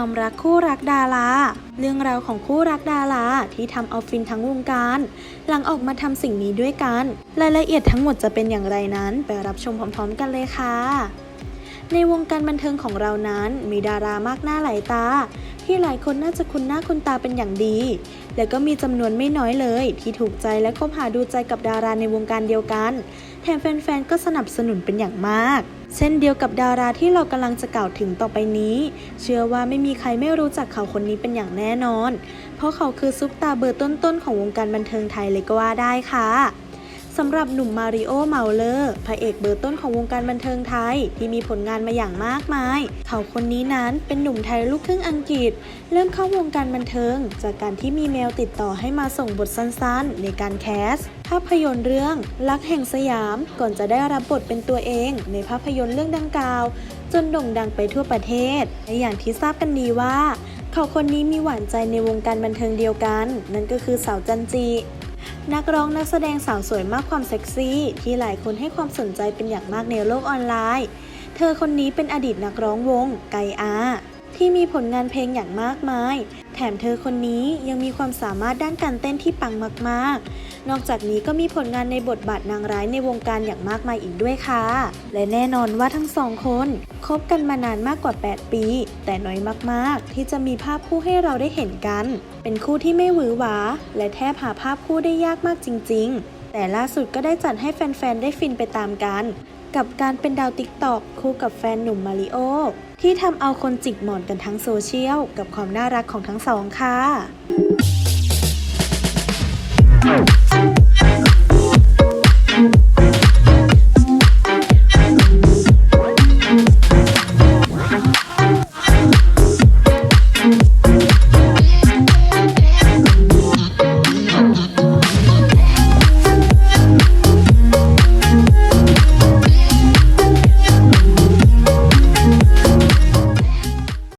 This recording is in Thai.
ความรักคู่รักดาราเรื่องราวของคู่รักดาราที่ทำเอาฟินทั้งวงการ หลังออกมาทำสิ่งนี้ด้วยกัน รายละเอียดทั้งหมดจะเป็นอย่างไรนั้น ไปรับชมพร้อมๆกันเลยค่ะ ในวงการบันเทิงของเรานั้นมีดารามากหน้าหลายตา ที่หลายคนน่าจะคุ้นหน้าคุ้นตาเป็นอย่างดี และก็มีจำนวนไม่น้อยเลย ที่ถูกใจและคบหาดูใจกับดาราในวงการเดียวกัน แถมแฟนๆ ก็สนับสนุนเป็นอย่างมาก เช่นเดียวกับดาราที่เรากำลังจะกล่าวถึงต่อไปนี้ เชื่อว่าไม่มีใครไม่รู้จักเขาคนนี้เป็นอย่างแน่นอน เพราะเขาคือซุปตาเบอร์ต้นๆของวงการบันเทิงไทยเลยก็ว่าได้ค่ะ สำหรับหนุ่มมาริโอ เมาเลอร์ พระเอกเบอร์ต้นของวงการบันเทิงไทย ที่มีผลงานมาอย่างมากมาย เขาคนนี้นั้นเป็นหนุ่มไทยลูกครึ่งอังกฤษ เริ่มเข้าวงการบันเทิง จากการที่มีเมลติดต่อให้มาส่งบทสั้นๆ ในการแคสภาพยนตร์เรื่องรักแห่งสยาม ก่อนจะได้รับบทเป็นตัวเอง ในภาพยนตร์เรื่องดังกล่าว จนโด่งดังไปทั่วประเทศและอย่างที่ทราบกันดีว่าเขาคนนี้มีหวานใจในวงการบันเทิงเดียวกัน นั่นก็คือสาวจันจี นักร้องนักแสดงสาวสวยมากความเซ็กซี่ ที่หลายคนให้ความสนใจเป็นอย่างมากในโลกออนไลน์ เธอคนนี้เป็นอดีตนักร้องวงไกอาที่มีผลงานเพลงอย่างมากมาย แถมเธอคนนี้ยังมีความสามารถด้านการเต้นที่ปังมากๆ นอกจากนี้ก็มีผลงานในบทบาทนางร้ายในวงการอย่างมากมายอีกด้วยค่ะ และแน่นอนว่าทั้งสองคนคบกันมานานมากกว่า 8 ปี แต่น้อยมากๆ ที่จะมีภาพคู่ให้เราได้เห็นกัน เป็นคู่ที่ไม่หวือหวา และแทบหาภาพคู่ได้ยากมากจริง ๆ แต่ล่าสุดก็ได้จัดให้แฟน ๆ ได้ฟินไปตามกัน กับการเป็นดาวติ๊กตอกคู่กับแฟนหนุ่มมาริโอ ที่ทำเอาคนจิกหมอนกันทั้งโซเชียล กับความน่ารักของทั้งสองค่ะ